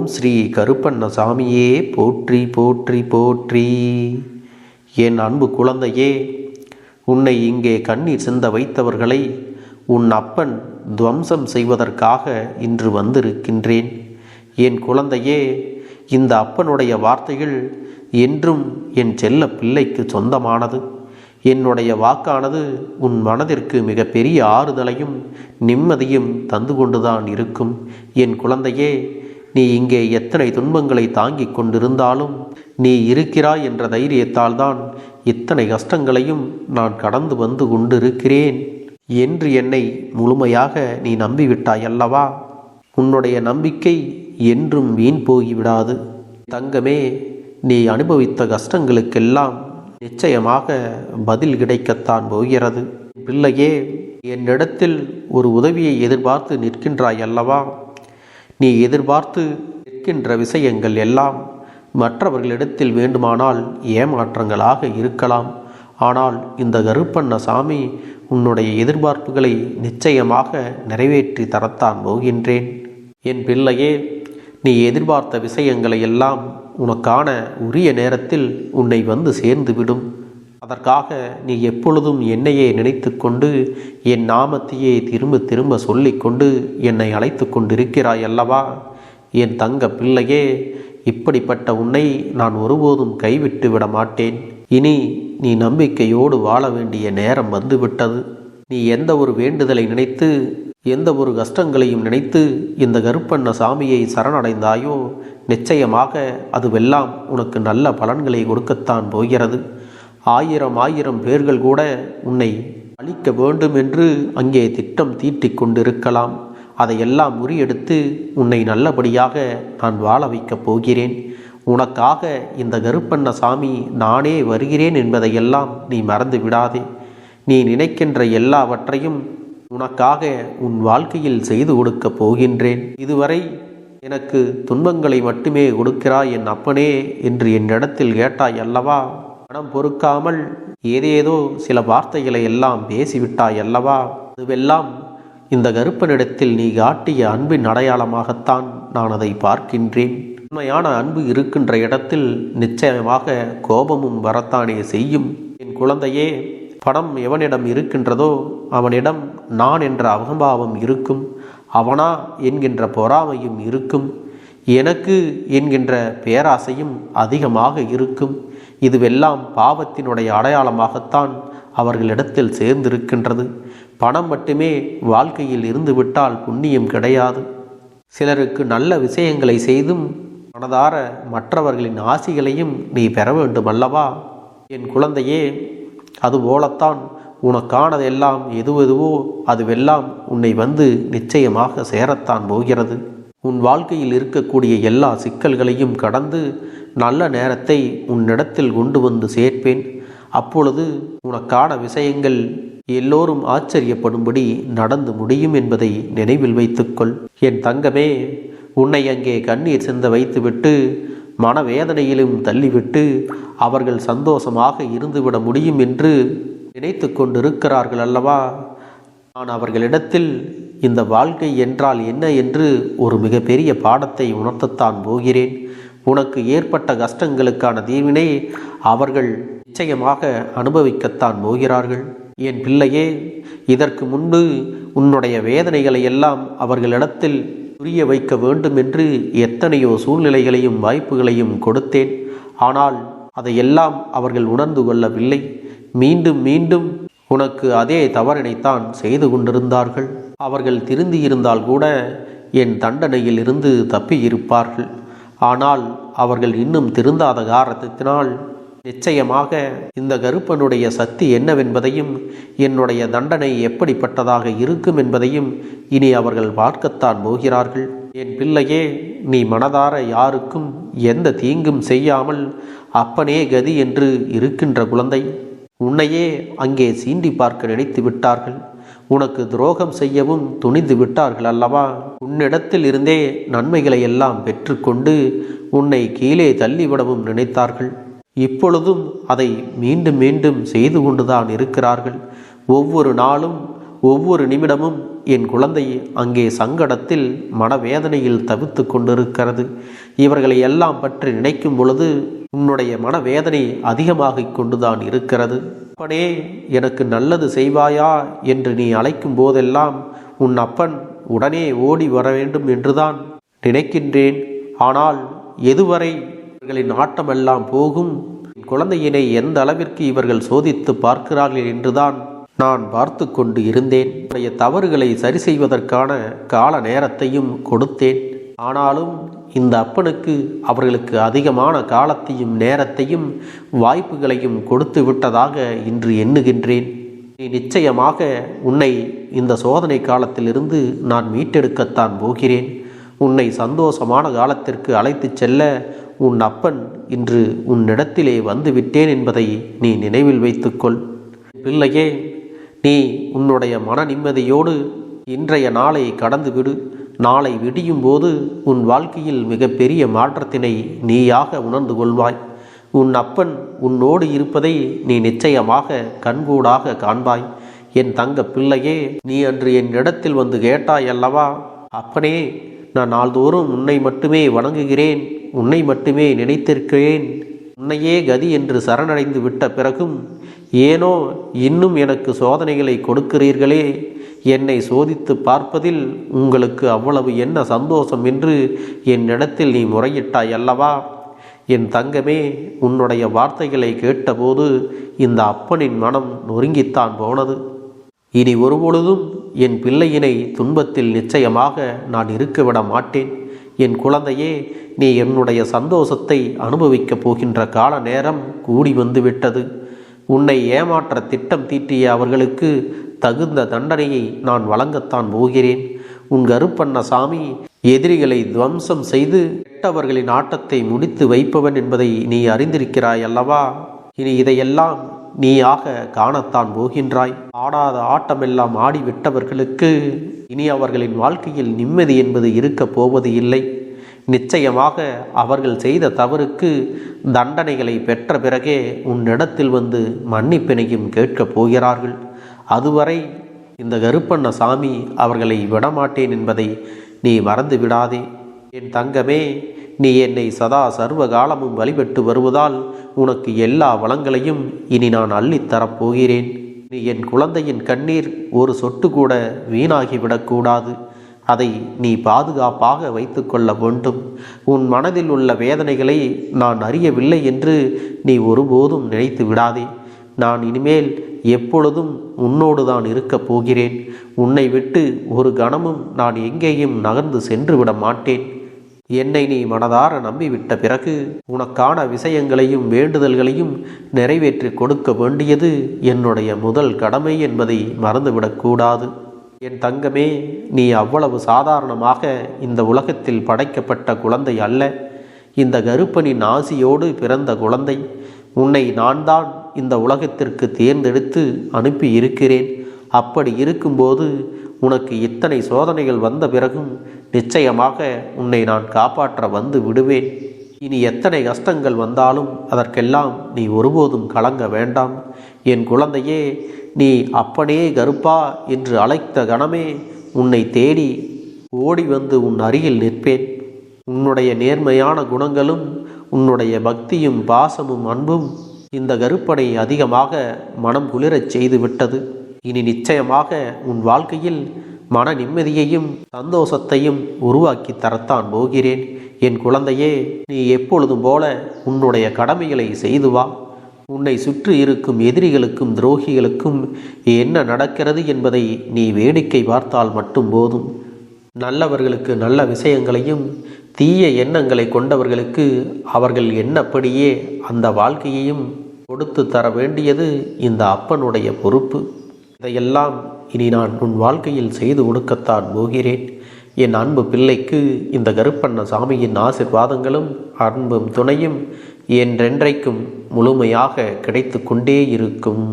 ஓம் ஸ்ரீ கருப்பண்ணசாமியே போற்றி போற்றி போற்றி. என் அன்பு குழந்தையே உன்னை இங்கே கண்ணீர் சிந்த வைத்தவர்களை உன் அப்பன் துவம்சம் செய்வதற்காக இன்று வந்திருக்கின்றேன். என் குழந்தையே இந்த அப்பனுடைய வார்த்தைகள் என்றும் என் செல்ல பிள்ளைக்கு சொந்தமானது. என்னுடைய வாக்கானது உன் மனதிற்கு மிகப்பெரிய ஆறுதலையும் நிம்மதியும் தந்து கொண்டுதான் இருக்கும். என் குழந்தையே நீ இங்கே எத்தனை துன்பங்களை தாங்கிக் கொண்டிருந்தாலும் நீ இருக்கிறாய் என்ற தைரியத்தால் தான் இத்தனை கஷ்டங்களையும் நான் கடந்து வந்து கொண்டிருக்கிறேன். என்று என்னை முழுமையாக நீ நம்பிவிட்டாய் அல்லவா உன்னுடைய நம்பிக்கை என்றும் வீண் போகிவிடாது. தங்கமே நீ அனுபவித்த கஷ்டங்களுக்கெல்லாம் நிச்சயமாக பதில் கிடைக்கத்தான் போகிறது. பிள்ளையே என்னிடத்தில் ஒரு உதவியை எதிர்பார்த்து நிற்கின்றாய் அல்லவா நீ எதிர்பார்த்து நிற்கின்ற விஷயங்கள் எல்லாம் மற்றவர்களிடத்தில் வேண்டுமானால் ஏமாற்றங்களாக இருக்கலாம். ஆனால் இந்த கருப்பண்ண சாமி உன்னுடைய எதிர்பார்ப்புகளை நிச்சயமாக நிறைவேற்றி தரத்தான் போகின்றேன். என் பிள்ளையே நீ எதிர்பார்த்த விஷயங்களை எல்லாம் உனக்கான உரிய நேரத்தில் உன்னை வந்து சேர்ந்துவிடும். அதற்காக நீ எப்பொழுதும் என்னையே நினைத்து கொண்டு என் நாமத்தையே திரும்ப திரும்ப சொல்லிக்கொண்டு என்னை அழைத்து கொண்டிருக்கிறாய் அல்லவா? என் தங்க பிள்ளையே இப்படிப்பட்ட உன்னை நான் ஒருபோதும் கைவிட்டு விட மாட்டேன். இனி நீ நம்பிக்கையோடு வாழ வேண்டிய நேரம் வந்துவிட்டது. நீ எந்த ஒரு வேண்டுதலை நினைத்து எந்த ஒரு கஷ்டங்களையும் நினைத்து இந்த கருப்பண்ண சாமியை சரணடைந்தாயோ நிச்சயமாக அதுவெல்லாம் உனக்கு நல்ல பலன்களை கொடுக்கத்தான் போகிறது. ஆயிரம் ஆயிரம் பேர்கள் கூட உன்னை அழிக்க வேண்டும் என்று அங்கே திட்டம் தீட்டிக் கொண்டிருக்கலாம். அதையெல்லாம் முறியெடுத்து உன்னை நல்லபடியாக நான் வாழ வைக்கப் போகிறேன். உனக்காக இந்த கருப்பண்ண சாமி நானே வருகிறேன் என்பதையெல்லாம் நீ மறந்து விடாதே. நீ நினைக்கின்ற எல்லாவற்றையும் உனக்காக உன் வாழ்க்கையில் செய்து கொடுக்கப் போகின்றேன். இதுவரை எனக்கு துன்பங்களை மட்டுமே கொடுக்கிறாய் என் அப்பனே என்று என்னிடத்தில் கேட்டாய் அல்லவா? மனம் பொறுக்காமல் ஏதேதோ சில வார்த்தைகளை எல்லாம் பேசிவிட்டாய் அல்லவா? அதுவெல்லாம் இந்த கருப்பனிடத்தில் நீ காட்டிய அன்பின் அடையாளமாகத்தான் நான் அதை பார்க்கின்றேன். உண்மையான அன்பு இருக்கின்ற இடத்தில் நிச்சயமாக கோபமும் வரத்தானே செய்யும். என் குழந்தையே பணம் எவனிடம் இருக்கின்றதோ அவனிடம் நான் என்ற அகம்பாவம் இருக்கும். அவனா என்கின்ற பொறாமையும் இருக்கும். எனக்கு என்கின்ற பேராசையும் அதிகமாக இருக்கும். இதுவெல்லாம் பாவத்தினுடைய அடையாளமாகத்தான் அவர்களிடத்தில் சேர்ந்திருக்கின்றது. பணம் மட்டுமே வாழ்க்கையில் இருந்துவிட்டால் புண்ணியம் கிடையாது. சிலருக்கு நல்ல விஷயங்களை செய்தும் மனதார மற்றவர்களின் ஆசிகளையும் நீ பெற வேண்டும் அல்லவா என் குழந்தையே அதுபோலத்தான் உனக்கானதெல்லாம் எது எதுவோ அதுவெல்லாம் உன்னை வந்து நிச்சயமாக சேரத்தான் போகிறது. உன் வாழ்க்கையில் இருக்கக்கூடிய எல்லா சிக்கல்களையும் கடந்து நல்ல நேரத்தை உன்னிடத்தில் கொண்டு வந்து சேர்ப்பேன். அப்பொழுது உனக்கான விஷயங்கள் எல்லோரும் ஆச்சரியப்படும்படி நடந்து முடியும் என்பதை நினைவில் வைத்துக்கொள். என் தங்கமே உன்னை அங்கே கண்ணீர் சிந்த வைத்துவிட்டு மனவேதனையிலும் தள்ளிவிட்டு அவர்கள் சந்தோஷமாக இருந்துவிட முடியும் என்று நினைத்து கொண்டிருக்கிறார்கள் அல்லவா? நான் அவர்களிடத்தில் இந்த வாழ்க்கை என்றால் என்ன? என்று ஒரு மிகப்பெரிய பாடத்தை உணர்த்தத்தான் போகிறேன். உனக்கு ஏற்பட்ட கஷ்டங்களுக்கான தீவினை அவர்கள் நிச்சயமாக அனுபவிக்கத்தான் போகிறார்கள். என் பிள்ளையே இதற்கு முன்பு உன்னுடைய வேதனைகளை எல்லாம் அவர்களிடத்தில் புரிய வைக்க வேண்டும் என்று எத்தனையோ சூழ்நிலைகளையும் வாய்ப்புகளையும் கொடுத்தேன். ஆனால் அதையெல்லாம் அவர்கள் உணர்ந்து கொள்ளவில்லை. மீண்டும் மீண்டும் உனக்கு அதே தவறினைத்தான் செய்து கொண்டிருந்தார்கள். அவர்கள் திருந்தியிருந்தால் கூட என் தண்டனையில் இருந்து தப்பியிருப்பார்கள். ஆனால் அவர்கள் இன்னும் திருந்தாத காரணத்தினால் நிச்சயமாக இந்த கருப்பனுடைய சக்தி என்னவென்பதையும் என்னுடைய தண்டனை எப்படிப்பட்டதாக இருக்கும் என்பதையும் இனி அவர்கள் பார்க்கத்தான் போகிறார்கள். என் பிள்ளையே நீ மனதார யாருக்கும் எந்த தீங்கும் செய்யாமல் அப்பனே கதி என்று இருக்கின்ற குழந்தை உன்னையே அங்கே சீண்டி பார்க்க நினைத்து விட்டார்கள். உனக்கு துரோகம் செய்யவும் துணிந்து விட்டார்கள் அல்லவா? உன்னிடத்தில் இருந்தே நன்மைகளை எல்லாம் பெற்றுக்கொண்டு உன்னை கீழே தள்ளிவிடவும் நினைத்தார்கள். இப்பொழுதும் அதை மீண்டும் மீண்டும் செய்து கொண்டுதான் இருக்கிறார்கள். ஒவ்வொரு நாளும் ஒவ்வொரு நிமிடமும் என் குழந்தை அங்கே சங்கடத்தில் மனவேதனையில் தவித்து கொண்டிருக்கிறது. இவர்களை எல்லாம் பற்றி நினைக்கும் பொழுது உன்னுடைய மனவேதனை அதிகமாகிக் கொண்டுதான் இருக்கிறது. அப்பனே எனக்கு நல்லது செய்வாயா என்று நீ அழைக்கும் போதெல்லாம் உன் அப்பன் உடனே ஓடி வர வேண்டும் என்றுதான் நினைக்கின்றேன். ஆனால் எதுவரை இவர்களின் ஆட்டமெல்லாம் போகும்? குழந்தையினை எந்த அளவிற்கு இவர்கள் சோதித்து பார்க்கிறார்கள் என்றுதான் நான் பார்த்து கொண்டு இருந்தேன். உடைய தவறுகளை சரி செய்வதற்கான கால நேரத்தையும் கொடுத்தேன். ஆனாலும் இந்த அப்பனுக்கு அவர்களுக்கு அதிகமான காலத்தையும் நேரத்தையும் வாய்ப்புகளையும் கொடுத்து விட்டதாக இன்று எண்ணுகின்றேன். நீ நிச்சயமாக உன்னை இந்த சோதனை காலத்திலிருந்து நான் மீட்டெடுக்கத்தான் போகிறேன். உன்னை சந்தோஷமான காலத்திற்கு அழைத்துச் செல்ல உன் அப்பன் இன்று உன்னிடத்திலே வந்து விட்டேன் என்பதை நீ நினைவில் வைத்துக்கொள். பிள்ளையே நீ உன்னுடைய மன நிம்மதியோடு இன்றைய நாளை கடந்து விடு நாளை விடியும் போது உன் வாழ்க்கையில் மிகப்பெரிய மாற்றத்தினை நீயாக உணர்ந்து கொள்வாய். உன் அப்பன் உன்னோடு இருப்பதை நீ நிச்சயமாக கண்கூடாக காண்பாய். என் தங்க பிள்ளையே நீ அன்று என் இடத்தில் வந்து கேட்டாய் அல்லவா? அப்பனே நான் நாள்தோறும் உன்னை மட்டுமே வணங்குகிறேன் உன்னை மட்டுமே நினைத்திருக்கிறேன். உன்னையே கதி என்று சரணடைந்து விட்ட பிறகும் ஏனோ இன்னும் எனக்கு சோதனைகளை கொடுக்கிறீர்களே? என்னை சோதித்து பார்ப்பதில் உங்களுக்கு அவ்வளவு என்ன சந்தோஷம் என்று என்னிடத்தில் நீ முறையிட்டாய் அல்லவா? என் தங்கமே உன்னுடைய வார்த்தைகளை கேட்டபோது இந்த அப்பனின் மனம் நொறுங்கித்தான் போனது. இனி ஒருபொழுதும் என் பிள்ளையினை துன்பத்தில் நிச்சயமாக நான் இருக்க விட மாட்டேன் என் குழந்தையே நீ என்னுடைய சந்தோஷத்தை அனுபவிக்கப் போகின்ற கால நேரம் கூடி வந்துவிட்டது. உன்னை ஏமாற்ற திட்டம் தீட்டிய அவர்களுக்கு தகுந்த தண்டனையை நான் வழங்கத்தான் போகிறேன். உன் கருப்பண்ண சாமி எதிரிகளை துவம்சம் செய்து கெட்டவர்களின் ஆட்டத்தை முடித்து வைப்பவன் என்பதை நீ அறிந்திருக்கிறாய் அல்லவா இனி இதையெல்லாம் நீயாக காணத்தான் போகின்றாய். ஆடாத ஆட்டமெல்லாம் ஆடிவிட்டவர்களுக்கு இனி அவர்களின் வாழ்க்கையில் நிம்மதி என்பது இருக்கப் போவது இல்லை. நிச்சயமாக அவர்கள் செய்த தவறுக்கு தண்டனைகளை பெற்ற பிறகே உன்னிடத்தில் வந்து மன்னிப்பினையும் கேட்கப் போகிறார்கள். அதுவரை இந்த கருப்பண்ண சாமி அவர்களை விடமாட்டேன் என்பதை நீ மறந்து விடாதே என் தங்கமே நீ என்னை சதா சர்வ காலமும் வழிபட்டு வருவதால் உனக்கு எல்லா வளங்களையும் இனி நான் அள்ளித்தரப்போகிறேன் நீ என் குழந்தையின் கண்ணீர் ஒரு சொட்டு கூட வீணாகிவிடக்கூடாது அதை நீ பாதுகாப்பாக வைத்துக்கொள்ள வேண்டும். உன் மனதில் உள்ள வேதனைகளை நான் அறியவில்லை என்று நீ ஒருபோதும் நினைத்து விடாதே. நான் இனிமேல் எப்பொழுதும் உன்னோடு தான் இருக்கப் போகிறேன். உன்னை விட்டு ஒரு கணமும் நான் எங்கேயும் நகர்ந்து சென்று விட மாட்டேன். என்னை நீ மனதார நம்பிவிட்ட பிறகு உனக்கான விஷயங்களையும் வேண்டுதல்களையும் நிறைவேற்றி கொடுக்க வேண்டியது என்னுடைய முதல் கடமை என்பதை மறந்துவிடக்கூடாது என் தங்கமே நீ அவ்வளவு சாதாரணமாக இந்த உலகத்தில் படைக்கப்பட்ட குழந்தை அல்ல. இந்த கருப்பனின் ஆசியோடு பிறந்த குழந்தை. உன்னை நான் தான் இந்த உலகத்திற்கு தேர்ந்தெடுத்து அனுப்பி இருக்கிறேன் அப்படி இருக்கும்போது உனக்கு இத்தனை சோதனைகள் வந்த பிறகும் நிச்சயமாக உன்னை நான் காப்பாற்ற வந்து விடுவேன். இனி எத்தனை கஷ்டங்கள் வந்தாலும் அதற்கெல்லாம் நீ ஒருபோதும் கலங்க வேண்டாம். என் குழந்தையே நீ அப்பனே கருப்பா என்று அழைத்த கணமே உன்னை தேடி ஓடி வந்து உன் அருகில் நிற்பேன். உன்னுடைய நேர்மையான குணங்களும் உன்னுடைய பக்தியும் பாசமும் அன்பும் இந்த கருப்பனை அதிகமாக மனம் குளிரச் செய்து விட்டது. இனி நிச்சயமாக உன் வாழ்க்கையில் மன நிம்மதியையும் சந்தோஷத்தையும் உருவாக்கி தரத்தான் போகிறேன். என் குழந்தையே நீ எப்பொழுதும் போல உன்னுடைய கடமைகளை செய்து வா. உன்னை சுற்றி இருக்கும் எதிரிகளுக்கும் துரோகிகளுக்கும் என்ன நடக்கிறது என்பதை நீ வேடிக்கை பார்த்தால் மட்டும் போதும். நல்லவர்களுக்கு நல்ல விஷயங்களையும் தீய எண்ணங்களை கொண்டவர்களுக்கு அவர்கள் என்னப்படியே அந்த வாழ்க்கையையும் கொடுத்து தர வேண்டியது இந்த அப்பனுடைய பொறுப்பு. இதையெல்லாம் இனி நான் உன் வாழ்க்கையில் செய்து கொடுக்கத்தான் போகிறேன். என் அன்பு பிள்ளைக்கு இந்த கருப்பண்ண சாமியின் ஆசிர்வாதங்களும் அன்பும் துணையும் என்றென்றைக்கும் முழுமையாக கிடைத்து கொண்டே இருக்கும்.